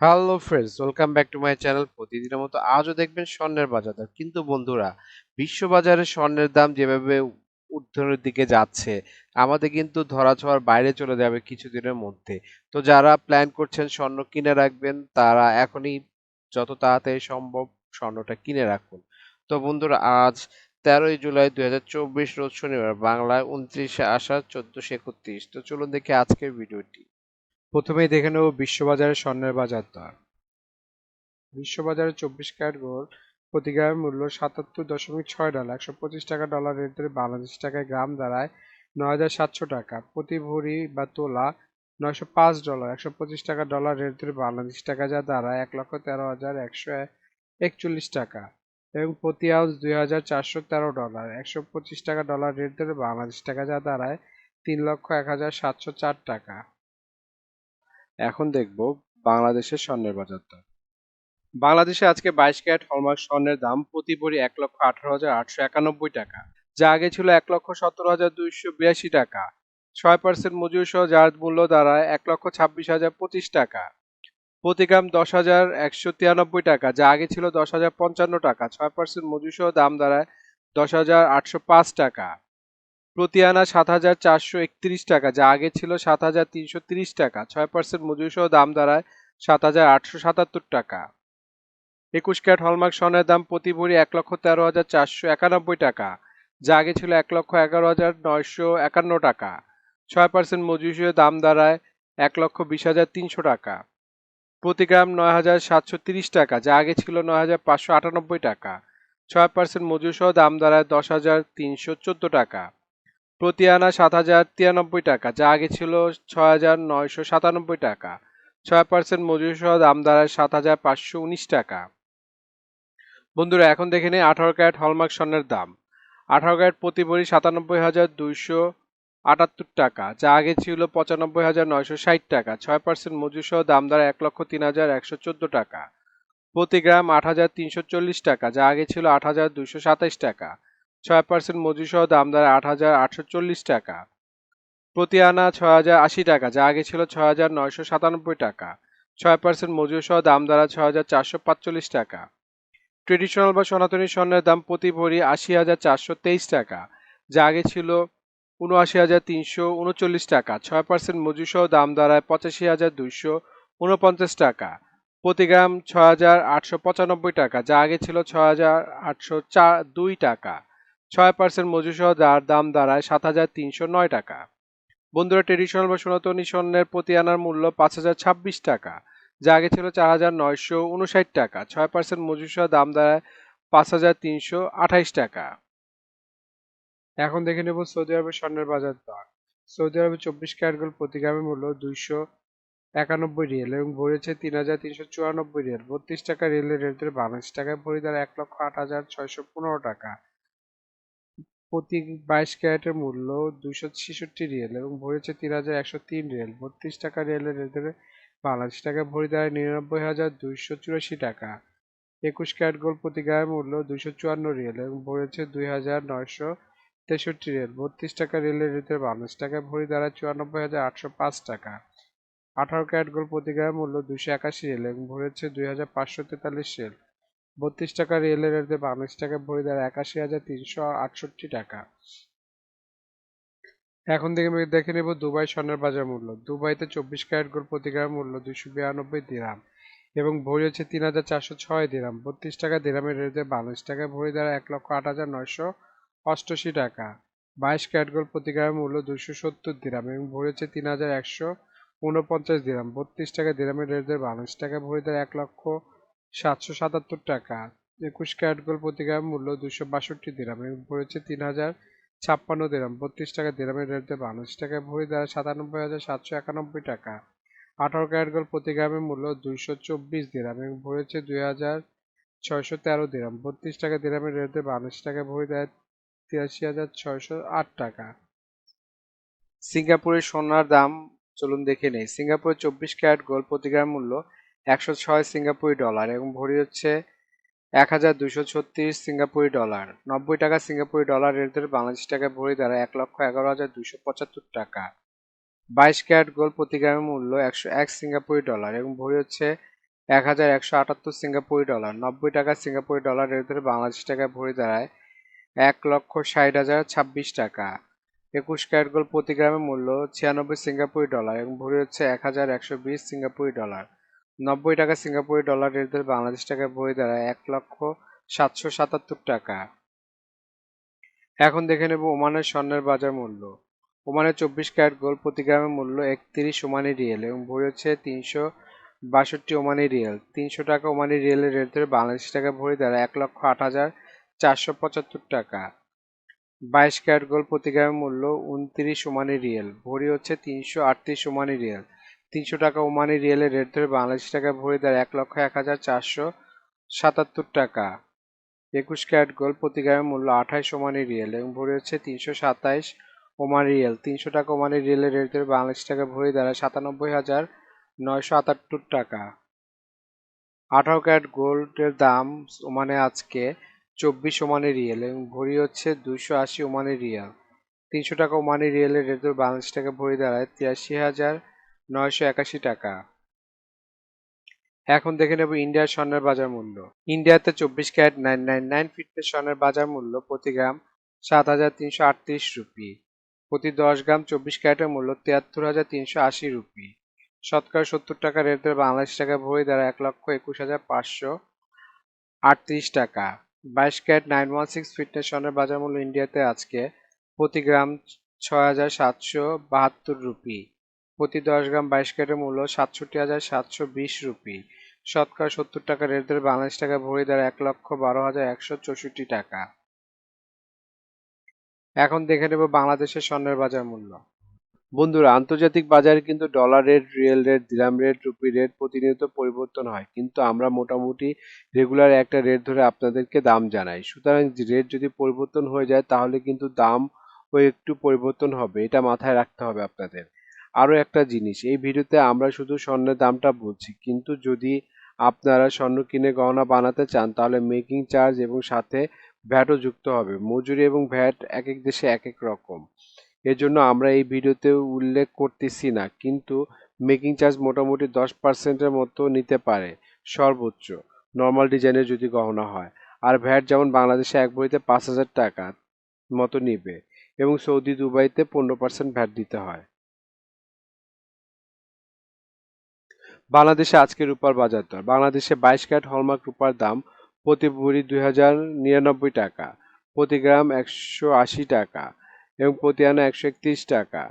Hello friends welcome back to my channel প্রতিদিনের মতো আজও দেখবেন স্বর্ণের বাজার দর। কিন্তু বন্ধুরা, বিশ্ববাজারে স্বর্ণের দাম যেভাবে ঊর্ধ্বনের দিকে যাচ্ছে, আমাদের কিন্তু ধরাছোঁয়ার বাইরে চলে যাবে কিছুদিনের মধ্যে। তো যারা প্ল্যান করছেন স্বর্ণ কিনে রাখবেন, তারা এখনই যত তাড়াতাড়ি সম্ভব স্বর্ণটা কিনে রাখুন। তো বন্ধুরা, আজ তেরোই জুলাই দুই হাজার চব্বিশ রোজ শনিবার, বাংলায় উনত্রিশে আষাঢ় চোদ্দশো একত্রিশ। তো চলুন দেখি আজকের ভিডিওটি। প্রথমেই দেখে নেব বিশ্ববাজারে স্বর্ণের বাজার দর। বিশ্ববাজারে চব্বিশ ক্যারেট গোল্ড, প্রতি গ্রামের মূল্য সাতাত্তর দশমিক ছয় ডলার, একশো পঁচিশ টাকা ডলার রেটের বাংলাদেশ টাকায় গ্রাম দাঁড়ায় নয় হাজার সাতশো টাকা। প্রতি ভরি বা তোলা নয়শো পাঁচ ডলার, একশো পঁচিশ টাকা ডলার রেটের বাংলাদেশ টাকা যা দাঁড়ায় এক লক্ষ তেরো হাজার একশো একচল্লিশ টাকা। এবং প্রতি আউন্স দুই হাজার চারশো তেরো ডলার, একশো পঁচিশ টাকা ডলার রেটের বাংলাদেশ টাকা যা দাঁড়ায় তিন লক্ষ এক হাজার সাতশো চার টাকা। এখন দেখব বাংলাদেশের স্বর্ণের বাজার দর। বাংলাদেশে আজকে বাইশ ক্যারেট হলমার্ক স্বর্ণের দাম প্রতি ভরি এক লক্ষ আঠারো হাজার আটশো একানব্বই টাকা, যা আগে ছিল এক লক্ষ সতেরো হাজার দুইশো বিরাশি টাকা। ছয় পার্সেন্ট মজুর সহ যার মূল্য দাঁড়ায় এক লক্ষ ছাব্বিশ হাজার পঁচিশ টাকা। প্রতি গ্রাম দশ হাজার একশো তিরানব্বই টাকা, যা আগে ছিল দশ হাজার পঞ্চান্ন টাকা। ছয় পার্সেন্ট মজুর সহ দাম দাঁড়ায় দশ হাজার আটশো পাঁচ টাকা। প্রতি আনা সাত হাজার চারশো একত্রিশ টাকা, যা আগে ছিল সাত হাজার তিনশো তিরিশ টাকা, ছয় পার্সেন্ট মজুরি সহ দাম দাঁড়ায় সাত হাজার আটশো সাতাত্তর টাকা। একুশ ক্যারেট হলমার্ক স্বর্ণের দাম প্রতি ভরি এক লক্ষ তেরো হাজার চারশো একানব্বই টাকা, যা আগে ছিল এক লক্ষ এগারো হাজার নয়শো একান্ন টাকা, ছয় পার্সেন্ট মজুরি সহ দাম দাঁড়ায় এক লক্ষ বিশ হাজার তিনশো টাকা। প্রতি গ্রাম নয় হাজার সাতশো তিরিশ টাকা, যা আগে ছিল নয় হাজার পাঁচশো আটানব্বই টাকা, ছয় পার্সেন্ট মজুরি সহ দাম দাঁড়ায় দশ হাজার তিনশো চোদ্দ টাকা। প্রতি আনা সাত হাজার তিরানব্বই টাকা, যা আগে ছিল ছয় হাজার নয়শো সাতানব্বই টাকা, ছয় পার্সেন্ট মজুরি সহ দাম দাঁড়ায় সাত হাজার পাঁচশো উনিশ টাকা। বন্ধুরা, এখন দেখে নিই আঠারো ক্যারেট হলমার্ক স্বর্ণের দাম। আঠারো ক্যারেট প্রতি ভরি সাতানব্বই হাজার দুইশো আটাত্তর টাকা, যা আগে ছিল পঁচানব্বই হাজার নয়শো ষাট টাকা, ছয় পার্সেন্ট মজুরি সহ দাম দাঁড়ায় এক লক্ষ তিন হাজার একশো চোদ্দ টাকা। প্রতি গ্রাম আট হাজার তিনশো চল্লিশ টাকা, যা আগে ছিল আট হাজার দুইশো সাতাইশ টাকা। ছয় পার্সেন্ট মজুরি সহ দাম দাঁড়ায় আট হাজার আটশো চল্লিশ টাকা। প্রতি আনা ছয় হাজার আশি টাকা, যা আগে ছিল ছয় হাজার নয়শো সাতানব্বই টাকা। ছয় পার্সেন্ট মজুরি সহ দাম দাঁড়ায় ছয় হাজার চারশো পাঁচচল্লিশ টাকা। ট্রেডিশনাল বা সনাতনী স্বর্ণের দাম প্রতি ভরি আশি হাজার চারশো তেইশ টাকা, যা আগে ছিল উনআশি হাজার তিনশো উনচল্লিশ টাকা। ছয় পার্সেন্ট মজুরি সহ দাম দাঁড়ায় পঁচাশি হাজার দুইশো উনপঞ্চাশ টাকা। প্রতি গ্রাম ছয় হাজার আটশো পঁচানব্বই টাকা, যা আগে ছিল ছয় হাজার আটশো চার দুই টাকা। ছয় পার্সেন্ট মজুরি সহ যার দাম দাঁড়ায় সাত হাজার তিনশো নয় টাকা। বন্ধুরা, ট্রেডিশনাল বা সনাতনী স্বর্ণের প্রতি আনার মূল্য পাঁচ হাজার ছাব্বিশ টাকা, যা আগে ছিল চার হাজার নয়শো উনষাট টাকা। ছয় পার্সেন্ট মজুরি সহ দাম দাঁড়ায় পাঁচ হাজার তিনশো আঠাইশ টাকা। এখন দেখে নেব সৌদি আরবের স্বর্ণের বাজার দর। সৌদি আরবে চব্বিশ ক্যারেট গোল্ড প্রতি গ্রামের মূল্য দুইশো একানব্বই রিয়েল এবং ভরেছে তিন হাজার তিনশো চুরানব্বই রিয়েল। বত্রিশ টাকা রিয়েলের রেটের বাংলাদেশ টাকায় ভরি দ্বারা এক লক্ষ আট হাজার ছয়শো পনেরো টাকা। প্রতি বাইশ ক্যারেটের মূল্য দুইশো ছেষট্টি রিয়েল এবং ভরেছে তিন হাজার একশো তিন রিয়েল। বত্রিশ টাকা রিয়েলের রেটের বাংলাদেশ টাকা ভরি দ্বারা নিরানব্বই হাজার দুইশো চুরাশি টাকা। একুশ ক্যারেট গোল্ড প্রতি গ্রামের মূল্য দুইশো চুয়ান্ন রিয়েল এবং ভরেছে দুই হাজার নয়শো তেষট্টি রিয়েল। বত্রিশ টাকা রিয়েলের রেটের বাংলাদেশ টাকা ভরি দ্বারা চুরানব্বই হাজার আটশো পাঁচ টাকা। আঠারো ক্যারেট গোল্ড প্রতি গ্রামের মূল্য দুশো একাশি রিয়েল এবং ভরেছে দুই হাজার পাঁচশো তেতাল্লিশ রিয়েল। বত্রিশ টাকা রিয়েলের রেটে বাংলাদেশ টাকায় ভরি দ্বারা একাশি হাজার তিনশো আটষট্টি টাকা। এখন থেকে দেখে নেব দুবাই স্বর্ণের বাজার মূল্য। দুবাইতে চব্বিশ ক্যারেট গোল্ড প্রতি গ্রাম মূল্য দুইশো বিরানব্বই দিরাম এবং ভরি হচ্ছে তিন হাজার চারশো ছয় দিরাম। বত্রিশ টাকা দিরামের রেটে বাংলাদেশ টাকায় ভরি দ্বারা এক লক্ষ আট হাজার নয়শো অষ্টআশি টাকা। বাইশ ক্যারেট গোল্ড প্রতি গ্রামের মূল্য দুইশো সত্তর দিরাম এবং ভরি হচ্ছে তিন হাজার একশো উনপঞ্চাশ দিরাম। বত্রিশ টাকা দিরামের রেটে বাংলাদেশ টাকায় ভরি দ্বারা এক লক্ষ সাতশো সাতাত্তর টাকা। একুশ ক্যারেট গোল্ড প্রতি গ্রাম মূল্য দুশো বাষট্টি দিরাম এবং ভরেছে তিন হাজার ছাপ্পান্ন দিরাম। বত্রিশ টাকা দিরামের রেটে বাংলাদেশ টাকায় ভরি দ্বারা সাতানব্বই হাজার সাতশো একানব্বই টাকা। আঠারো ক্যারেট গোল্ড প্রতি গ্রামের মূল্য দুইশো চব্বিশ দিরাম এবং ভরেছে দুই হাজার ছয়শো তেরো দিরাম। বত্রিশ টাকা দিরামের রেটে বাংলাদেশ টাকায় ভরি দেয় তিরাশি হাজার ছয়শো আট টাকা। সিঙ্গাপুরের সোনার দাম, চলুন দেখে নেই। সিঙ্গাপুরের চব্বিশ ক্যারেট গোল্ড প্রতি গ্রাম মূল্য একশো ছয় সিঙ্গাপুরি ডলার এবং ভরি হচ্ছে এক হাজার দুশো ছত্রিশ সিঙ্গাপুরি ডলার। নব্বই টাকা সিঙ্গাপুরি ডলার রেটের বাংলাদেশ টাকায় ভরি দ্বারা এক লক্ষ এগারো হাজার দুশো পঁচাত্তর টাকা। বাইশ ক্যারেট গোল্ড প্রতি গ্রামের মূল্য একশো এক সিঙ্গাপুরি ডলার এবং ভরি হচ্ছে এক হাজার একশো আটাত্তর সিঙ্গাপুরি ডলার। নব্বই টাকা সিঙ্গাপুরি ডলার এর ধরে বাংলাদেশ টাকায় ভরি দাঁড়ায় এক লক্ষ ষাট হাজার ছাব্বিশ টাকা। একুশ ক্যারেট গোল্ড প্রতি গ্রামের মূল্য ছিয়ানব্বই সিঙ্গাপুরি ডলার এবং ভরি হচ্ছে এক হাজার একশো বিশ সিঙ্গাপুরি ডলার। নব্বই টাকা সিঙ্গাপুরি ডলার এর ধরে বাংলাদেশ টাকায় ভরি দাঁড়ায় এক লক্ষ সাতশো সাতাত্তর টাকা। এখন দেখে নেব ওমানের স্বর্ণের বাজার মূল্য। ওমানের চব্বিশ ক্যারেট গোল্ড প্রতি গ্রামের মূল্য একত্রিশ ওমানি রিয়েল এবং ভরি হচ্ছে তিনশো বাষট্টি ওমানি রিয়েল। তিনশো টাকা ওমানি রিয়েলের রেট ধরে বাংলাদেশ টাকা ভরি দাঁড়ায় এক লক্ষ আট হাজার চারশো পঁচাত্তর টাকা। বাইশ ক্যারেট গোল্ড প্রতি গ্রামের মূল্য উনত্রিশ ওমানি রিয়েল। ভরি হচ্ছে তিনশো আটত্রিশ ওমানি রিয়েল। তিনশো টাকা ওমানি রিয়েলের রেট ধরে বাংলাদেশ টাকা ভরি দাঁড়ায় এক লক্ষ এক হাজার চারশো সাতাত্তর টাকা। একুশ ক্যারেট গোল্ড প্রতি গ্রামের মূল্য আঠাইশ ওমানি রিয়েল এবং ভরি হচ্ছে তিনশো সাতাইশ ওমান রিয়েল। তিনশো টাকা ওমানি রিয়েলের রেট ধরে বাংলাদেশ টাকা ভরি দাঁড়ায় সাতানব্বই হাজার নয়শো আটাত্তর টাকা। আঠারো ক্যারেট গোল্ডের দাম ওমানে আজকে চব্বিশ ওমানি রিয়েল এবং ভরি হচ্ছে দুশো আশি ওমানি রিয়াল। তিনশো টাকা ওমানি রিয়েলের রেট ধরে বাংলাদেশ টাকা ভরি দাঁড়ায় তিরাশি হাজার নয়শো একাশি টাকা। এখন দেখে নেব ইন্ডিয়ার স্বর্ণের বাজার মূল্য। ইন্ডিয়াতে চব্বিশ ক্যারেট নাইন নাইন নাইন ফিটের স্বর্ণের বাজার মূল্য প্রতি গ্রাম সাত হাজার তিনশো আটত্রিশ রুপি। প্রতি দশ গ্রাম চব্বিশ ক্যারেটের মূল্য তিয়াত্তর হাজার তিনশো আশি রুপি। শতকরা সত্তর টাকা রেট ধরে বাংলাদেশ টাকা ভরি দ্বারা এক লক্ষ একুশ হাজার পাঁচশো আটত্রিশ টাকা। বাইশ carat nine one six fitness স্বর্ণের বাজার মূল্য ইন্ডিয়াতে আজকে প্রতি গ্রাম ছয় হাজার সাতশো বাহাত্তর রুপি। প্রতি দশ গ্রাম বাইশ ক্যারেটের মূল্য সাতষট্টি হাজার সাতশো বিশ রুপি। শতকরা সত্তর টাকা রেট ধরে বাংলাদেশ টাকা ভরি দ্বারা এক লক্ষ বারো হাজার একশো চৌষট্টি টাকা। এখন দেখে নেব বাংলাদেশের স্বর্ণের বাজার মূল্য। বন্ধুরা, আন্তর্জাতিক বাজারে কিন্তু dollar rate riyal rate dirham rate rupee rate প্রতিনিয়ত পরিবর্তন হয়। কিন্তু আমরা মোটামুটি রেগুলার একটা রেট ধরে আপনাদেরকে দাম জানাই। সুতরাং রেট যদি পরিবর্তন হয়ে যায়, তাহলে কিন্তু দাম ও একটু পরিবর্তন হবে। এটা মাথায় রাখতে হবে আপনাদের। আরও একটা জিনিস, এই ভিডিওতে আমরা শুধু স্বর্ণের দামটা বলছি, কিন্তু যদি আপনারা স্বর্ণ কিনে গহনা বানাতে চান, তাহলে মেকিং চার্জ এবং সাথে ভ্যাটও যুক্ত হবে। মজুরি এবং ভ্যাট এক এক দেশে এক এক রকম। এজন্য আমরা এই ভিডিওতে উল্লেখ করতেছি না, কিন্তু মেকিং চার্জ মোটামুটি দশ পার্সেন্টের মতো নিতে পারে, সর্বোচ্চ। নর্মাল ডিজাইনের যদি গহনা হয়। আর ভ্যাট যেমন বাংলাদেশে এক বইতে পাঁচ হাজার টাকা মতো নিবে, এবং সৌদি দুবাইতে পনেরো পার্সেন্ট ভ্যাট দিতে হয়। বাংলাদেশে আজকে রূপার বাজার দর। বাংলাদেশে বাইশ ক্যারেট হলমার্ক রূপার দাম প্রতি ভরি দুই হাজার নিরানব্বই টাকা, প্রতি গ্রাম একশো আশি টাকা এবং প্রতি আনা একশো একত্রিশ টাকা।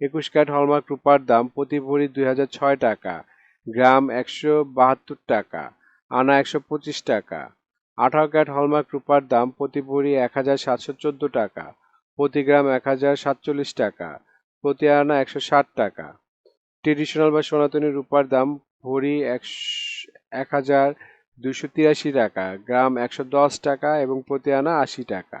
একুশ ক্যারেট হলমার্ক রূপার দাম প্রতি ভরি দুই হাজার ছয় টাকা, গ্রাম একশো বাহাত্তর টাকা, আনা একশো পঁচিশ টাকা। আঠারো ক্যারেট হলমার্ক রূপার দাম প্রতি ভরি এক হাজার সাতশো চোদ্দ টাকা, প্রতি গ্রাম এক হাজার সাতচল্লিশ টাকা, প্রতি আনা একশো ষাট টাকা। ট্রেডিশনাল বা সনাতনী রূপার দাম ভরি এক হাজার দুশো তিরাশি টাকা, গ্রাম একশো দশ টাকা এবং প্রতি আনা আশি টাকা।